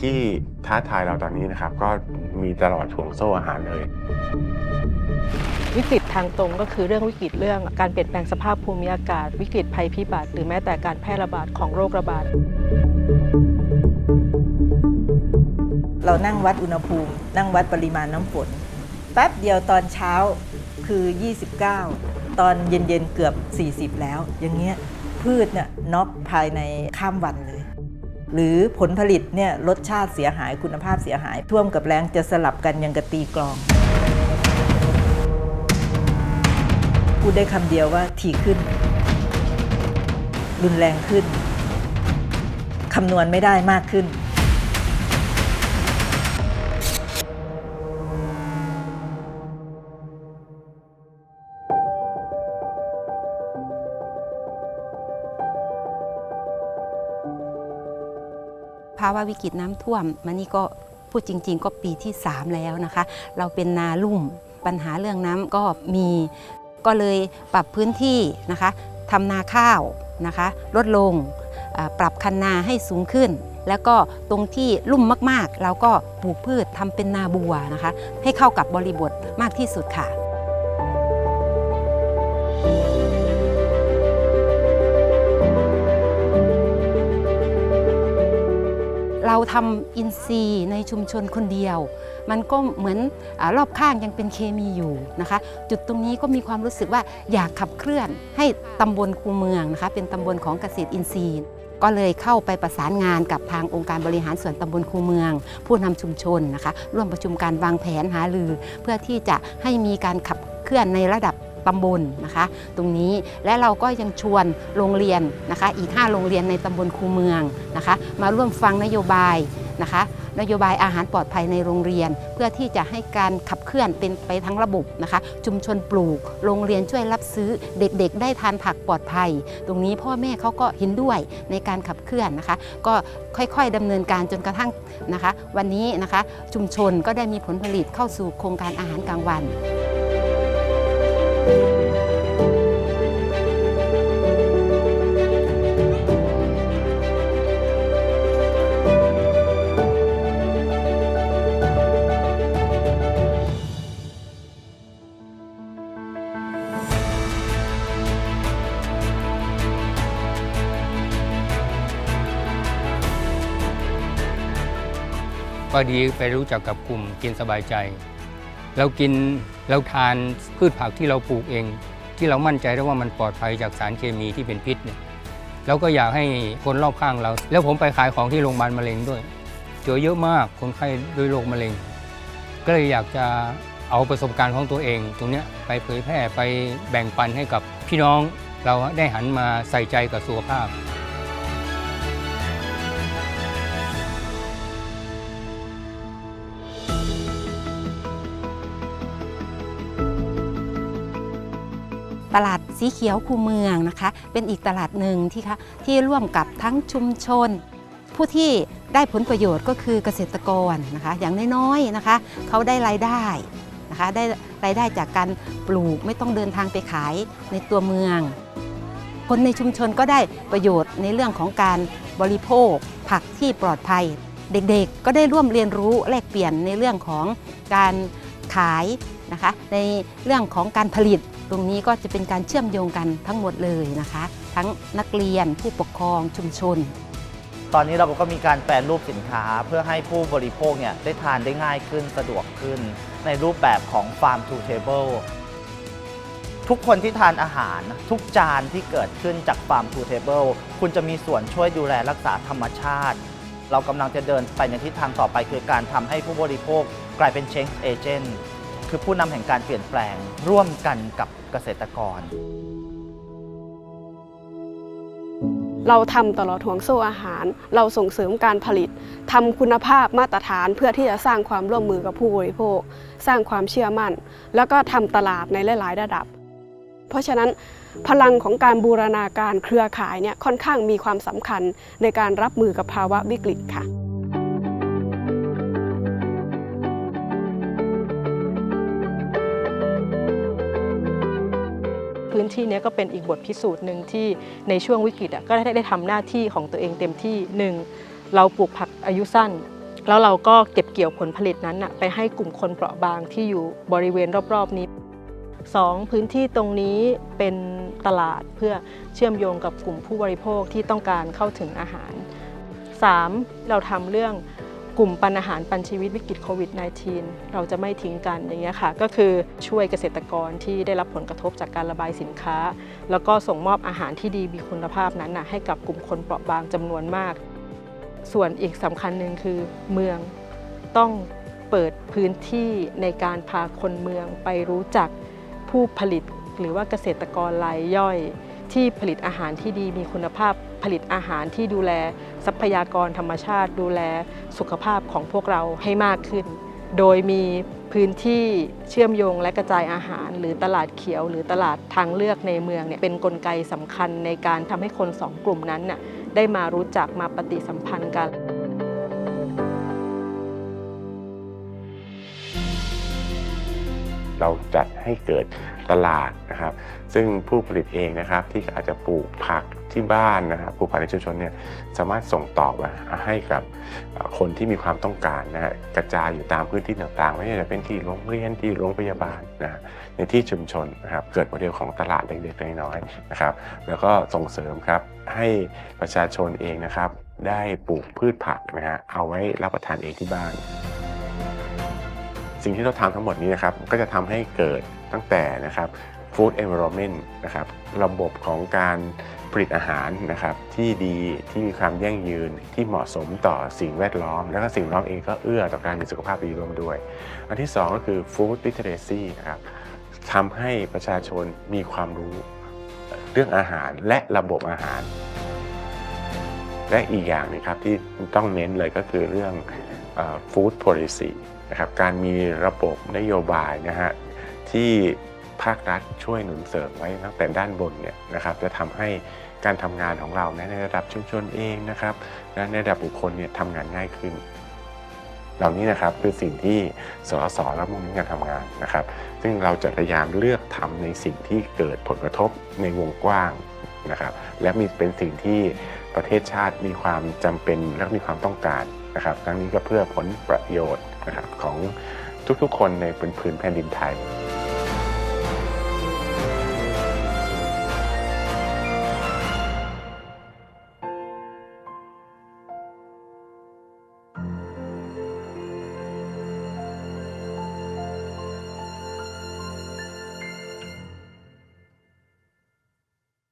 ที่ท้าทายเราตอนนี้นะครับ ก็มีตลอดห่วงโซ่อาหารเลย วิกฤตทางตรงก็คือเรื่องวิกฤตเรื่องการเปลี่ยนแปลงสภาพภูมิอากาศ วิกฤตภัยพิบัติ หรือแม้แต่การแพร่ระบาดของโรคระบาดเรานั่งวัดอุณหภูมิ นั่งวัดปริมาณน้ำฝน แป๊บเดียวตอนเช้าคือ 29 ตอนเย็นๆเกือบ 40 แล้ว อย่างเงี้ยพืชเนี่ยน็อกภายในข้ามวันเลย หรือผลผลิตเนี่ยรสชาติเสียหายคุณภาพเสียหาย ท่วมกับแรงจะสลับกันยังกะตีกลอง พูดได้คำเดียวว่าถี่ขึ้น รุนแรงขึ้นคำนวณไม่ได้มากขึ้นาวะวิกฤตน้ำท่วมมานี่ก็พูดจริง ๆ ก็ปีที่ 3 แล้วนะคะ เราเป็นนาลุ่มปัญหาเรื่องน้ำก็มีก็เลยปรับพื้นที่นะคะทำนาข้าวนะคะ ลดลงปรับคันนาให้สูงขึ้น แล้วก็ตรงที่ลุ่มมากๆ เราก็ปลูกพืชทำเป็นนาบัวนะคะ ให้เข้ากับบริบทมากที่สุดค่ะ ทำอินทรีย์ในชุมชนคนเดียว มันก็เหมือนอรอบข้างยังเป็นเคมีอยู่นะคะ จุดตรงนี้ก็มีความรู้สึกว่าอยากขับเคลื่อนให้ตำบลคูเมืองนะคะเป็นตำบลของเกษตรอินทรีย์ก็เลยเข้าไปประสานงานกับทางองค์การบริหารส่วนตำบลคูเมือง ผู้นำชุมชนนะคะ ร่วมประชุมการวางแผนหารือ เพื่อที่จะให้มีการขับเคลื่อนในระดับ ตำบลนะคะ ตรงนี้และเราก็ยังชวนโรงเรียนนะคะ อีก 5 โรงเรียนในตำบลคูเมืองนะคะ มาร่วมฟังนโยบายนะคะนโยบายอาหารปลอดภัยในโรงเรียน เพื่อที่จะให้การขับเคลื่อนเป็นไปทั้งระบบนะคะ ชุมชนปลูก โรงเรียนช่วยรับซื้อเด็กๆ ได้ทานผักปลอดภัย ตรงนี้พ่อแม่เขาก็เห็นด้วยในการขับเคลื่อนนะคะ ก็ค่อยๆดำเนินการจนกระทั่งนะคะ วันนี้นะคะชุมชนก็ได้มีผลผลิตเข้าสู่โครงการอาหารกลางวัน ก็ดีไปรู้จักกับกลุ่มกินสบายใจ เรากินเราทานพืชผักที่เราปลูกเอง ที่เรามั่นใจได้ว่ามันปลอดภัยจากสารเคมีที่เป็นพิษเนี่ยเราก็อยากให้คนรอบข้างเรา แล้วผมไปขายของที่โรงพยาบาลมะเร็งด้วยเจอเยอะมากคนไข้ด้วยโรคมะเร็ง ก็เลยอยากจะเอาประสบการณ์ของตัวเอง ตรงนี้ไปเผยแพร่ไปแบ่งปันให้กับพี่น้องเราได้หันมาใส่ใจกับสุขภาพ ตลาดสีเขียวคูเมืองนะคะ เป็นอีกตลาดหนึ่งที่คะที่ร่วมกับทั้งชุมชน ผู้ที่ได้ผลประโยชน์ก็คือเกษตรกรนะคะ อย่างน้อยๆนะคะเขาได้รายได้นะคะได้รายได้จากการปลูกไม่ต้องเดินทางไปขายในตัวเมือง คนในชุมชนก็ได้ประโยชน์ในเรื่องของการบริโภค ผักที่ปลอดภัย เด็กๆ ก็ได้ร่วมเรียนรู้แลกเปลี่ยนในเรื่องของการขายนะคะในเรื่องของการผลิต ตรงนี้ก็จะเป็นการเชื่อมโยงกันทั้งหมดเลยนะคะ ทั้งนักเรียนผู้ปกครองชุมชน ตอนนี้เราก็มีการแปลรูปสินค้าเพื่อให้ผู้บริโภคเนี่ยได้ทานได้ง่ายขึ้นสะดวกขึ้น ในรูปแบบของ Farm to Table ทุกคนที่ทานอาหารทุกจานที่เกิดขึ้นจาก Farm to Table คุณจะมีส่วนช่วยดูแลรักษาธรรมชาติ เรากำลังจะเดินไปในทิศทางต่อไปคือการทำให้ผู้บริโภคกลายเป็น Change Agent คือผู้นำแห่งการเปลี่ยนแปลงร่วมกันกับเกษตรกร เราทำตลอดห่วงโซ่อาหาร เราส่งเสริมการผลิตทำคุณภาพมาตรฐานเพื่อที่จะสร้างความร่วมมือกับผู้บริโภค สร้างความเชื่อมั่น แล้วก็ทำตลาดในหลาย ๆ ระดับ เพราะฉะนั้นพลังของการบูรณาการเครือข่ายเนี่ยค่อนข้างมีความสำคัญในการรับมือกับภาวะวิกฤตค่ะ พื้นที่นี้ก็เป็นอีกบทพิสูจน์หนึ่งที่ในช่วงวิกฤตอะก็ได้ได้ทำหน้าที่ของตัวเองเต็มที่หนึ่งเราปลูกผักอายุสั้น แล้วเราก็เก็บเกี่ยวผลผลิตนั้นน่ะไปให้กลุ่มคนเปราะบางที่อยู่บริเวณรอบๆนี้ 2. พื้นที่ตรงนี้เป็นตลาดเพื่อเชื่อมโยงกับกลุ่มผู้บริโภคที่ต้องการเข้าถึงอาหาร 3. เราทำเรื่อง กลุ่มปันอาหารปันชีวิตวิกฤตโควิด -19 เราจะไม่ทิ้งกันอย่างเงี้ยค่ะ ก็คือช่วยเกษตรกรที่ได้รับผลกระทบจากการระบายสินค้า แล้วก็ส่งมอบอาหารที่ดีมีคุณภาพนั้นนะให้กับกลุ่มคนเปราะบางจำนวนมาก ส่วนอีกสำคัญหนึ่งคือเมืองต้องเปิดพื้นที่ในการพาคนเมืองไปรู้จักผู้ผลิตหรือว่าเกษตรกรรายย่อย ที่ผลิตอาหารที่ดีมีคุณภาพ ผลิตอาหารที่ดูแลทรัพยากรธรรมชาติ ดูแลสุขภาพของพวกเราให้มากขึ้น โดยมีพื้นที่เชื่อมโยงและกระจายอาหาร หรือตลาดเขียว หรือตลาดทางเลือกในเมืองเนี่ยเป็นนกลไกสำคัญในการทำให้คนสองกลุ่มนั้นน่ะได้มารู้จักมาปฏิสัมพันธ์กันเราจัดให้เกิด ตลาดนะครับ ซึ่งผู้ผลิตเองนะครับที่อาจจะปลูกผักที่บ้านนะครับปลูกผักในชุมชนเนี่ยสามารถส่งต่อมาให้กับคนที่มีความต้องการนะฮะกระจายอยู่ตามพื้นที่ต่างๆ ไม่ว่าจะเป็นที่โรงเรียนที่โรงพยาบาลนะในที่ชุมชนนะครับเกิดโมเดลของตลาดเล็กๆน้อยๆนะครับ แล้วก็ส่งเสริมครับให้ประชาชนเองนะครับได้ปลูกพืชผักนะฮะเอาไว้รับประทานเองที่บ้าน สิ่งที่เราทำทั้งหมดนี้นะครับก็จะทำให้เกิดตั้งแต่นะครับ food environment นะครับระบบของการผลิตอาหารนะครับที่ดีที่มีความยั่งยืนที่เหมาะสมต่อสิ่งแวดล้อม แล้วก็สิ่งแวดล้อมเองก็เอื้อต่อการมีสุขภาพดีร่วมด้วย อันที่สองก็คือ food literacy นะครับทำให้ประชาชนมีความรู้เรื่องอาหารและระบบอาหาร และอีกอย่างหนึงครับที่ต้องเน้นเลยก็คือเรื่องฟู้ด policy นะครับการมีระบบนโยบายนะฮะที่ภาครัฐช่วยหนุนเสริมไว้ตั้งแต่ด้านบนเนี่ยนะครับจะทำให้การทำงานของเราในระดับชุมชนเองนะครับและในระดับบุคคลเนี่ยทำงานง่ายขึ้น เหล่านี้นะครับคือสิ่งที่สสรับมุ่งในการทำงานนะครับ ซึ่งเราจะพยายามเลือกทำในสิ่งที่เกิดผลกระทบในวงกว้างนะครับ และมีเป็นสิ่งที่ประเทศชาติมีความจำเป็นและมีความต้องการนะครับทั้งนี้ก็เพื่อผลประโยชน์ นะครับของทุกๆคนในพื้นแผ่นดินไทย